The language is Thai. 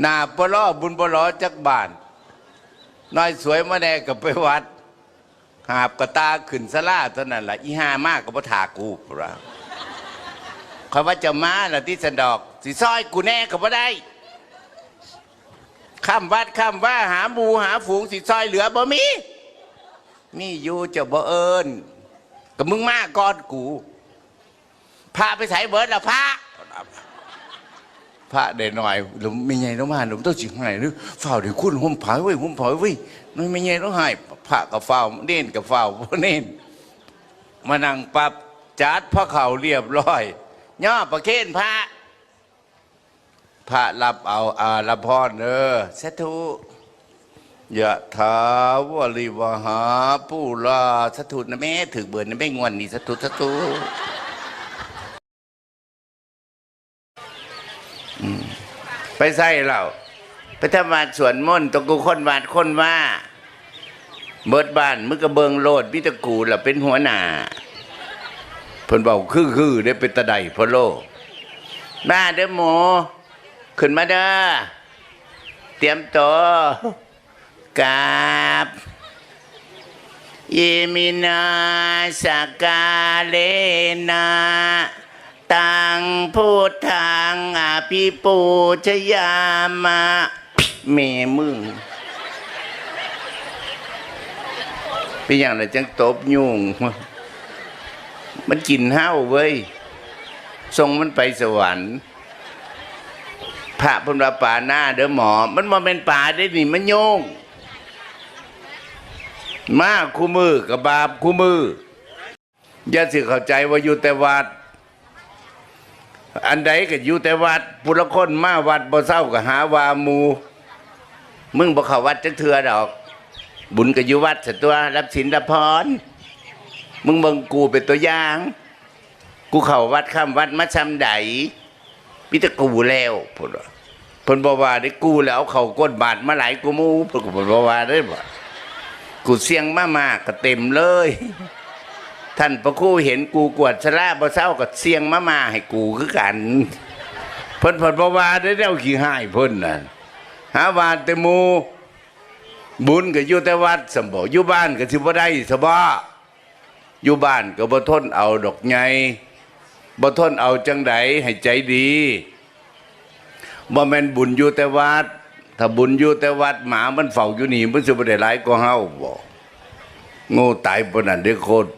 หนาปล้อบุญปล้อจักบานน้อยสวยมาแน่กับไปวัด หาบกระตาขึ้นสลาเท่านั้นแหละอีห้ามากก็บ่ถากูพระคำว่าจะมาละที่สันดอกสิซอยกูแน่ก็บ่ได้ข้ามวัดข้ามว่าหาหมูหาฝูงสิซอยเหลือบ่มีมีอยู่จะบ่เอิญกับมึงมาก่อนกูพระไปใส่เบิร์ดละพระ พระได้หน่อยหลุมไม่ใหญ่ต้องมาหลุมต้องจิงให้หรือฝ้าวเดี๋ยวคุณห่มผายไว้ยห่มผายไว้น้อยไม่ใหญ่ต้องให้พระกับฝ้าวเน้นกับฝ้าวเน้นมานั่งปรับจัดพระเข่าเรียบร้อย ย่อประเคนพระ พระรับเอาอาละพรเออสาธุยะถาวริวหาปูลาสาธุนะแม่ถือเบิร์นะแม่งวนนี่สาธุสา ไปใส่เราไปทำวาดสวนม่นต์ตะกูคนวาดคนว่าเบิดบ้านมึงก็เบิงโลดมิตรกูล่ะเป็นหัวหน้าเพิ่นบอกคือคือได้เป็นตะไดพะโลมาเด้อหมูขึ้นมาเด้อเตรียมตัวกราบยิมินาสกาเลนา ตังพุทธังอภิปูชยามะเมมึงเป็นอย่างไรจังตบยุงมันกินเห้าเว้ยทรงมันไปสวรรค์พระพุทธป่าหน้าเด้อหมอ มันมาเป็นป่าได้นี่มันโยง มาคู่มือกับบาปคู่มืออย่าสิเข้าใจว่าอยู่แต่วัด อันใดก็อยู่แต่วัดปุรคนมาวัดบ่เศร้าก็หาวามู มึงบ่เข้าวัดจักเทือดอก บุญก็อยู่วัดสตัวรับศีลรับพรมึงเบิ่งกูเป็นตัวอย่าง กูเข้าวัดข้ามวัดมาซ้ำใดมิตรกูแล้วพุ่นว่าเพิ่นบว่าได้กูแล้วเอาเข้าก้นบาทมาหลายกูมูพิ่นก็บ่ว่าได้บ่กูเสียงมามากก็เต็มเลย ท่านพระครูเห็นกูกวดสลาบ่เศร้ากับเสียงมามาให้กูคือกันเพิ่นเพิ่นบ่ว่าได้แล้วขี้หายเพิ่นน่ะหาว่าแต่หมูบุญก็อยู่แต่วัดสมบ่อยู่บ้านก็สิบ่ได้สบ่อยู่บ้านก็บ่ทนเอาดอกไงบ่ทนเอาจังใดให้ใจดีบ่แม่นบุญอยู่แต่วัด ถ้าบุญอยู่แต่วัดหมามันเฝ้าอยู่นี่มันสิบ่ได้หลายกว่าเฮาบ่โง่ตายปานนั้นเด้อโคตร